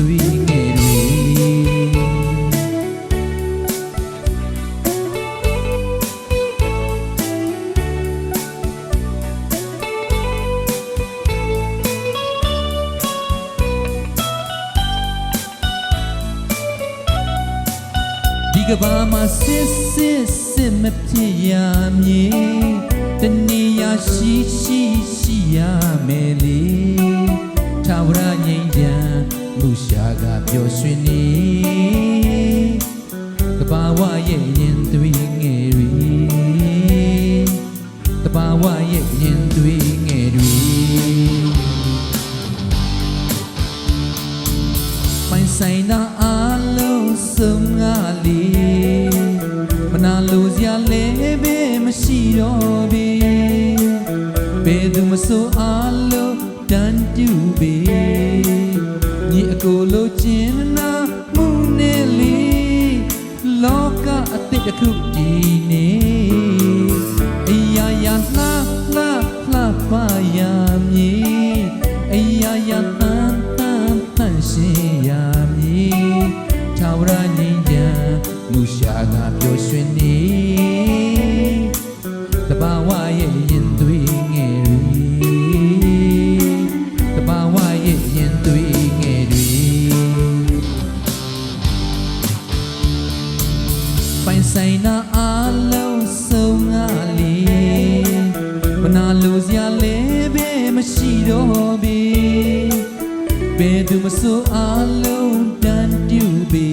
သူငယ်တွေဒီကဘာမှာစစ်စစ်စစ်မဖြစ်ရမည်တနည်းရရှိရှိရှိရမယ်လေ ပျော်ရွှင်နေကဘာဝရဲ့ရင်သွေးငယ်တွေကဘာဝရဲ့ရင်သွေးငယ်တွေပိုင်ဆိုင်တာအလုံးစုံငါလေးမနာလို့စရာလည်းပဲမရှိတော့ပြီဘယ်သူမဆိုအလုံးတန်တူပြီ ညီအကိုလိုချင်နာမှုနဲ့လီလောကအသစ်တစ်ခုတည်နေအရာရာလှလှလှပါရမည်အရာရာတန်တန်တန်ရှင်ရမည်ထာဝရငြိမ်းချမ်းလူရှာကပျော်ရွှင်နေတဘာဝရဲ့ရင်သွေးငယ်တွေတဘာဝရဲ့ရင်သွေး ဆိုင်တာအလုံးစုံငါလေးမနာလို့စရာလည်းပဲမရှိတော့ပြီဘယ်သူမဆိုအလုံးတန်တူပြီ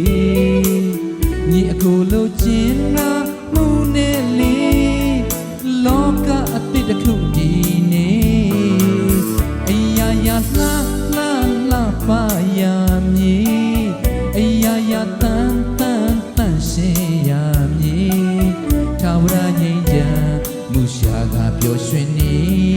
ညီအကိုလိုချင်နာမှုနဲ့လေလောကအသစ်တစ်ခုဒီနေအရာရာလှလှလှပါရမည်အရာရာတန်တန်တ ပျော်